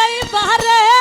পানি